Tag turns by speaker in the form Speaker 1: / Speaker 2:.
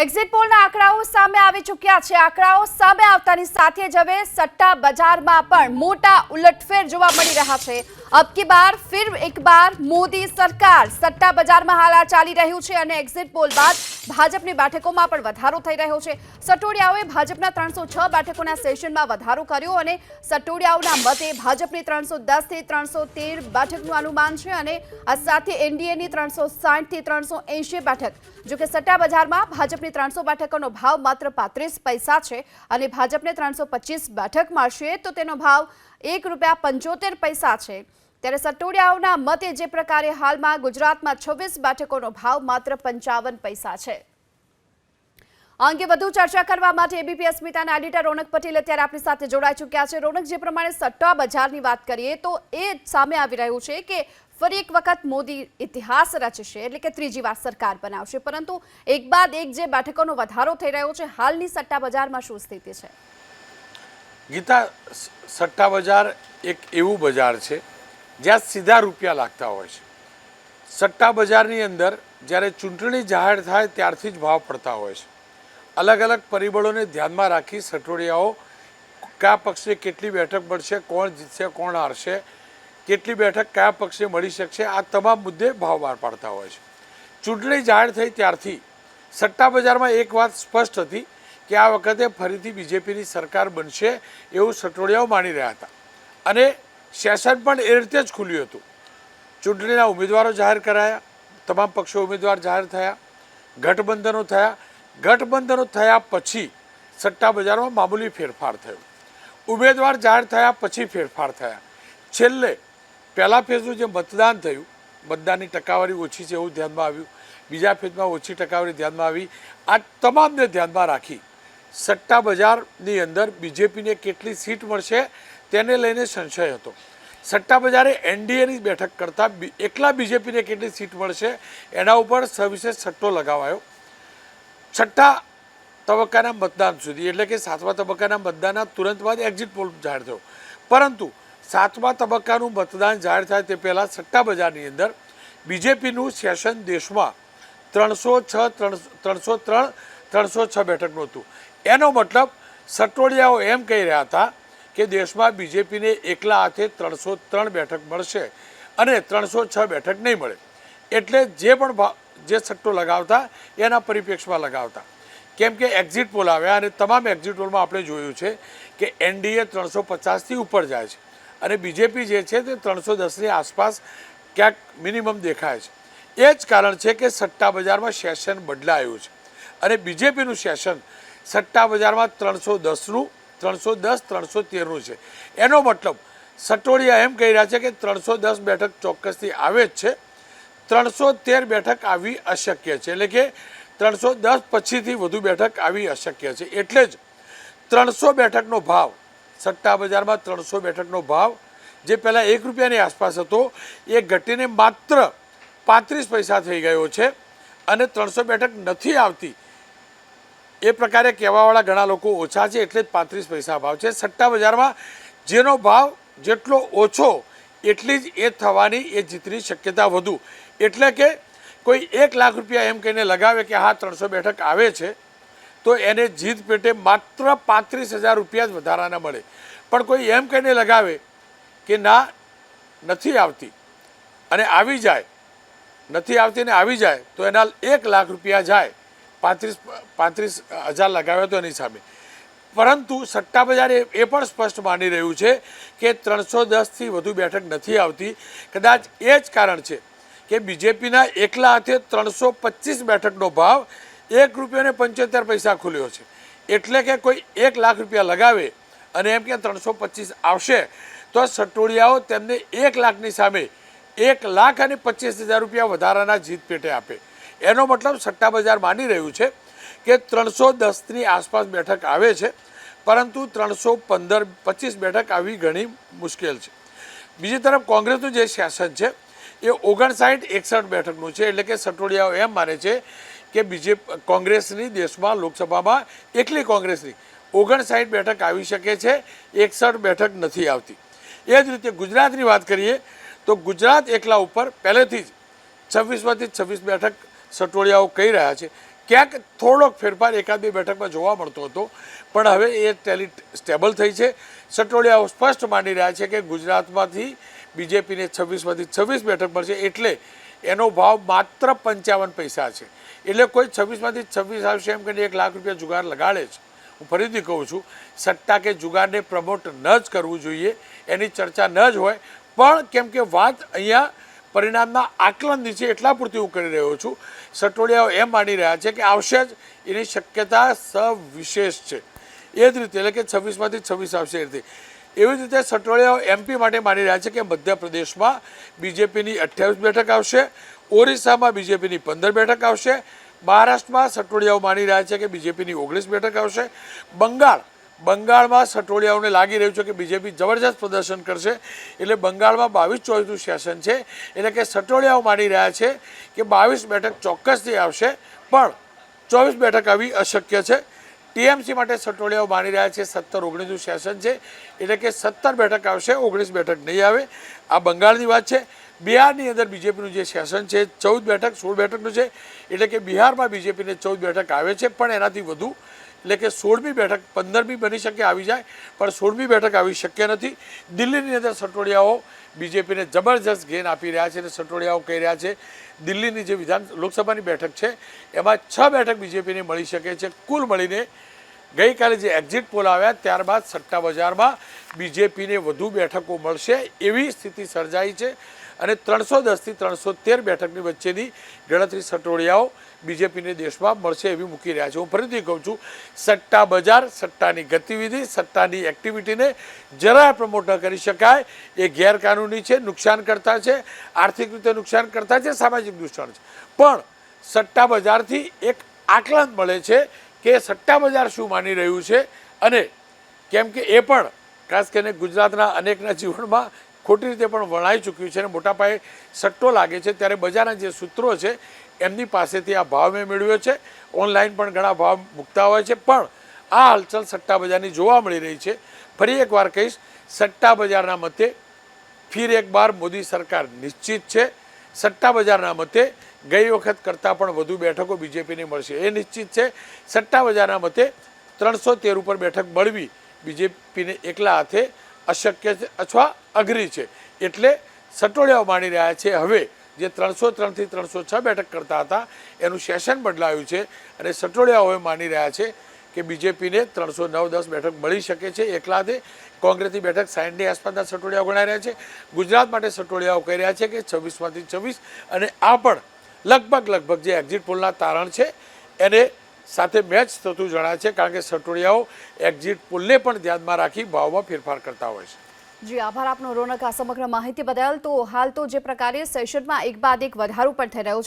Speaker 1: Exit પોલના આંકડાઓ સામે આવી ચૂક્યા છે. આંકડાઓ સામે આવતાની સાથે જ હવે સટ્ટા બજારમાં પણ મોટા ઉલટફેર જોવા મળી રહ્યા છે. અબ કી બાર, ફિર એક બાર, મોદી સરકાર. સટ્ટા બજારમાં હાલ ચાલી રહ્યું છે અને એક્ઝિટ પોલ બાદ ભાજપની બેઠકોમાં પણ વધારો થઈ રહ્યો છે. સટોડિયાઓએ ભાજપના ત્રણસો છ બેઠકોના સેશનમાં વધારો કર્યો અને સટોડિયાઓના મતે ભાજપની ત્રણસો દસથી ત્રણસો તેર બેઠકનું અનુમાન છે અને આ સાથે એનડીએની ત્રણસો સાઠથી ત્રણસો એંશી બેઠક. જોકે સટ્ટા બજારમાં ભાજપની ત્રણસો બેઠકોનો ભાવ માત્ર પાંત્રીસ પૈસા છે અને ભાજપને ત્રણસો બેઠક મળશે તો તેનો ભાવ એક રૂપિયા પંચોતેર પૈસા છે. ત્યારે સટોડિયાઓના મતે જે પ્રકારે હાલમાં ગુજરાતમાં છવ્વીસ બેઠકોનો ભાવ માત્ર પંચાવન પૈસા છે. આ અંગે વધુ ચર્ચા કરવા માટે એબીપી અસ્મિતાના એડિટર રોનક પટેલ અત્યારે આપણી સાથે જોડાઈ ચૂક્યા છે. રોનક, જે પ્રમાણે સટ્ટા બજારની વાત કરીએ તો એ સામે આવી રહ્યું છે કે ફરી એક વખત મોદી ઇતિહાસ રચશે એટલે કે ત્રીજી વાર સરકાર બનાવશે. પરંતુ એક બાદ એક જે બેઠકોનો વધારો થઈ રહ્યો છે, હાલની સટ્ટા બજારમાં શું સ્થિતિ છે?
Speaker 2: ગીતા સટ્ટા બજાર એક એવું બજાર છે જ્યાં સીધા રૂપિયા લાગતા હોય છે. સટ્ટા બજારની અંદર જ્યારે ચૂંટણી જાહેર થાય ત્યારથી જ ભાવ પડતા હોય છે. અલગ અલગ પરિબળોને ધ્યાનમાં રાખી સટોડિયાઓ કયા પક્ષે કેટલી બેઠક મળશે, કોણ જીતશે, કોણ હારશે, કેટલી બેઠક કયા પક્ષે મળી શકશે, આ તમામ મુદ્દે ભાવ બહાર પાડતા હોય છે. ચૂંટણી જાહેર થઈ ત્યારથી સટ્ટા બજારમાં એક વાત સ્પષ્ટ હતી કે આ વખતે ફરીથી બીજેપીની સરકાર બનશે એવું સટોડિયાઓ માની રહ્યા હતા. અને સેશન પણ એ રીતે જ ખુલ્યું હતું. ચૂંટણીના ઉમેદવારો જાહેર કરાયા, તમામ પક્ષો ઉમેદવાર જાહેર થયા, ગઠબંધનો થયા. ગઠબંધનો થયા પછી સટ્ટા બજારમાં મામૂલી ફેરફાર થયો. ઉમેદવાર જાહેર થયા પછી ફેરફાર થયા. છેલ્લે પહેલા ફેઝનું જે મતદાન થયું, મતદાનની ટકાવારી ઓછી છે એવું ધ્યાનમાં આવ્યું. બીજા ફેઝમાં ઓછી ટકાવારી ધ્યાનમાં આવી. આ તમામને ધ્યાનમાં રાખી સટ્ટા બજારની અંદર બીજેપીને કેટલી સીટ મળશે તેને લઈને સંશય હતો. સટ્ટા બજારે એનડીએની બેઠક કરતાં એકલા બીજેપીને કેટલી સીટ મળશે એના ઉપર સવિશેષ સટ્ટો લગાવાયો. છઠ્ઠા તબક્કાના મતદાન સુધી, એટલે કે સાતમા તબક્કાના મતદાનના તુરંત બાદ એક્ઝિટ પોલ જાહેર થયો. પરંતુ સાતમા તબક્કાનું મતદાન જાહેર થાય તે પહેલાં સટ્ટા બજારની અંદર બીજેપીનું સેશન દેશમાં ત્રણસો છ ત્રણસો ત્રણ, ત્રણસો છ બેઠકનું હતું. એનો મતલબ સટોડિયાઓ એમ કહી રહ્યા હતા કે દેશમાં બીજેપીને એકલા હાથે ત્રણસો ત્રણ બેઠક મળશે અને ત્રણસો છ બેઠક નહીં મળે. એટલે જે પણ જે સટ્ટો લગાવતા, એના પરિપ્રેક્ષમાં લગાવતા. કેમ કે એક્ઝિટ પોલ આવ્યા અને તમામ એક્ઝિટ પોલમાં આપણે જોયું છે કે એનડીએ ત્રણસો પચાસથી ઉપર જાય છે અને બીજેપી જે છે તે ત્રણસો દસની આસપાસ ક્યાંક મિનિમમ દેખાય છે. એ જ કારણ છે કે સટ્ટા બજારમાં સેશન બદલાયું છે. અને બીજેપીનું સેશન સટ્ટા બજારમાં ત્રણસો દસનું ત્રણસો દસ, ત્રણસો તેરનું છે. એનો મતલબ, સટોડિયા એમ કહી રહ્યા છે કે ત્રણસો દસ બેઠક ચોક્કસથી આવે જ છે. ત્રણસો તેર બેઠક આવી અશક્ય છે. એટલે કે ત્રણસો દસ પછીથી વધુ બેઠક આવી અશક્ય છે. એટલે જ ત્રણસો બેઠકનો ભાવ સટ્ટા બજારમાં ત્રણસો બેઠકનો ભાવ, જે પહેલાં એક રૂપિયાની આસપાસ હતો, એ ઘટીને માત્ર પાંત્રીસ પૈસા થઈ ગયો છે અને ત્રણસો બેઠક નથી આવતી એ પ્રકારે કહેવાવાળા ઘણા લોકો ઓછા છે, એટલે જ પાંત્રીસ પૈસા ભાવ છે. સટ્ટા બજારમાં જેનો ભાવ જેટલો ઓછો, એટલી જ એ થવાની, એ જીતની શક્યતા વધુ. એટલે કે કોઈ એક લાખ રૂપિયા એમ કહીને લગાવે કે હા, ત્રણસો બેઠક આવે છે, તો એને જીત પેટે માત્ર પાંત્રીસ હજાર રૂપિયા જ વધારાના મળે. પણ કોઈ એમ કહીને લગાવે કે ના, નથી આવતી અને આવી જાય, નથી આવતી ને આવી જાય, તો એના એક લાખ રૂપિયા જાય. પાંત્રીસ પાંત્રીસ હજાર લગાવ્યો તો એની સામે. પરંતુ સટ્ટા બજાર એ પણ સ્પષ્ટ માની રહ્યું છે કે ત્રણસો દસથી વધુ બેઠક નથી આવતી. કદાચ એ જ કારણ છે કે બીજેપીના એકલા હાથે ત્રણસો પચીસ બેઠકનો ભાવ એક રૂપિયાને પંચોતેર પૈસા ખુલ્યો છે. એટલે કે કોઈ એક લાખ રૂપિયા લગાવે અને એમ કે ત્રણસો પચીસ આવશે, તો સટોડિયાઓ તેમને એક લાખની સામે એક લાખ અને પચીસ હજાર રૂપિયા વધારાના જીત પેટે આપે. એનો મતલબ સટ્ટા બજાર માની રહ્યું છે કે ત્રણસો દસની આસપાસ બેઠક આવે છે, પરંતુ ત્રણસો પંદર પચીસ બેઠક આવી ઘણી મુશ્કેલ છે. બીજી તરફ કોંગ્રેસનું જે શાસન છે, એ ઓગણસાઠ એકસઠ બેઠકનું છે, એટલે કે સટોડિયાઓ એમ માને છે કે બીજે કોંગ્રેસની દેશમાં, લોકસભામાં એકલી કોંગ્રેસની ઓગણસાઠ બેઠક આવી શકે છે, એકસઠ બેઠક નથી આવતી. એ જ રીતે ગુજરાતની વાત કરીએ તો ગુજરાત એકલા ઉપર પહેલેથી જ છવ્વીસમાંથી છવ્વીસ બેઠક સટોડિયાઓ કહી રહ્યા છે. ક્યાંક થોડોક ફેરફાર એકાદ બે બેઠકમાં જોવા મળતો હતો, પણ હવે એ ટેલી સ્ટેબલ થઈ છે. સટોડિયાઓ સ્પષ્ટ માની રહ્યા છે કે ગુજરાતમાંથી બીજેપીને છવ્વીસમાંથી છવ્વીસ બેઠક મળશે એટલે એનો ભાવ માત્ર પંચાવન પૈસા છે. એટલે કોઈ છવ્વીસમાંથી છવ્વીસ આવશે એમ કરીને એક લાખ રૂપિયા જુગાર લગાડે છે હું ફરીથી કહું છું સટ્ટા કે જુગારને પ્રમોટ ન જ કરવું જોઈએ, એની ચર્ચા ન જ હોય. પણ કેમ કે વાત અહીંયા પરિણામના આકલન નીચે એટલા પૂરતી હું કરી રહ્યો છું. સટોડિયાઓ એમ માની રહ્યા છે કે આવશે જ, એની શક્યતા સવિશેષ છે. એ જ રીતે, એટલે કે છવ્વીસમાંથી છવ્વીસ આવશે એ રીતે. એવી જ રીતે સટોડિયાઓ એમપી માટે માની રહ્યા છે કે મધ્યપ્રદેશમાં બીજેપીની અઠ્યાવીસ બેઠક આવશે, ઓરિસ્સામાં બીજેપીની પંદર બેઠક આવશે, મહારાષ્ટ્રમાં સટોડિયાઓ માની રહ્યા છે કે બીજેપીની ઓગણીસ બેઠક આવશે, બંગાળ બંગાળમાં સટોડિયાઓને લાગી રહ્યું છે કે બીજેપી જબરજસ્ત પ્રદર્શન કરશે. એટલે બંગાળમાં બાવીસ ચોવીસનું સેશન છે. એટલે કે સટોડિયાઓ માની રહ્યા છે કે બાવીસ બેઠક ચોક્કસથી આવશે. પણ ચોવીસ બેઠક આવી અશક્ય છે. ટીએમસી માટે સટોડિયાઓ માની રહ્યા છે સત્તર ઓગણીસનું સેશન છે. એટલે કે સત્તર બેઠક આવશે, ઓગણીસ બેઠક નહીં આવે. આ બંગાળની વાત છે. બિહારની અંદર બીજેપીનું જે સેશન છે, ચૌદ બેઠક, સોળ બેઠકનું છે. એટલે કે બિહારમાં બીજેપીને ચૌદ બેઠક આવે છે. પણ એનાથી વધુ એટલે કે સોળમી બેઠક પંદરમી બની શકે આવી જાય, પણ સોળમી બેઠક આવી શક્ય નથી. દિલ્હીની અંદર સટોડિયાઓ બીજેપીને જબરજસ્ત ગેન આપી રહ્યા છે અને સટોડિયાઓ કહી રહ્યા છે, દિલ્હીની જે વિધાન, લોકસભાની બેઠક છે, એમાં છ બેઠક બીજેપીને મળી શકે છે. કુલ મળીને ગઈકાલે જે એક્ઝિટ પોલ આવ્યા, ત્યારબાદ સટ્ટા બજારમાં બીજેપીને વધુ બેઠકો મળશે એવી સ્થિતિ સર્જાઈ છે. અને ત્રણસો દસથી ત્રણસો તેર બેઠકની વચ્ચેની ગણતરી સટોડિયાઓ બીજેપીને દેશમાં મળશે એવી મૂકી રહ્યા છે. હું ફરીથી કહું છું, સટ્ટા બજાર, સટ્ટાની ગતિવિધિ, સટ્ટાની એક્ટિવિટીને જરાય પ્રમોટ ન કરી શકાય. એ ગેરકાનૂની છે, નુકસાનકર્તા છે, આર્થિક રીતે નુકસાન કરતા છે, સામાજિક નુકસાન છે. પણ સટ્ટા બજારથી એક આકલન મળે છે કે સટ્ટા બજાર શું માની રહ્યું છે અને કેમ કે એ પણ ખાસ કરીને ગુજરાતના અનેકના જીવનમાં ખોટી રીતે પણ વણાઈ ચૂક્યું છે અને મોટા પાયે સટ્ટો લાગે છે. ત્યારે બજારના જે સૂત્રો છે, એમની પાસેથી આ ભાવ મેં મેળવ્યો છે. ઓનલાઈન પણ ઘણા ભાવ મૂકતા હોય છે. પણ આ હલચલ સટ્ટા બજારની જોવા મળી રહી છે. ફરી એકવાર કહીશ, સટ્ટા બજારના મતે ફિર એક બાર મોદી સરકાર નિશ્ચિત છે. સટ્ટા બજારના મતે ગઈ વખત કરતાં પણ વધુ બેઠકો બીજેપીને મળશે. એ નિશ્ચિત છે. સટ્ટા બજારના મતે ત્રણસો તેર ઉપર બેઠક મળવી બીજેપીને એકલા હાથે અશક્ય છે અથવા અઘરી છે. એટલે સટોડિયાઓ માની રહ્યા છે. હવે જે ત્રણસો ત્રણથી ત્રણસો છ બેઠક કરતા હતા, એનું સેશન બદલાયું છે અને સટોડિયાઓએ માની રહ્યા છે કે બીજેપીને ત્રણસો નવ દસ બેઠક મળી શકે છે. એકલાથી કોંગ્રેસની બેઠક સાઠની આસપાસના સટોડિયાઓ ગણાઈ રહ્યા છે. ગુજરાત માટે સટોડિયાઓ કહી રહ્યા છે કે છવ્વીસમાંથી છવ્વીસ અને આ પણ લગભગ લગભગ જે એક્ઝિટ પોલના તારણ છે, એને સાથે મેચ થતું જણાય છે, કારણ કે સટોડિયાઓ એક્ઝિટ પુલને પણ ધ્યાનમાં રાખી ભાવમાં ફેરફાર કરતા હોય છે.
Speaker 1: જી, આભાર આપનો રોનક આ સમગ્ર માહિતી બદલ. તો હાલ તો જે પ્રકારે સેશનમાં એક બાદ એક વધારો પણ થઈ રહ્યો છે.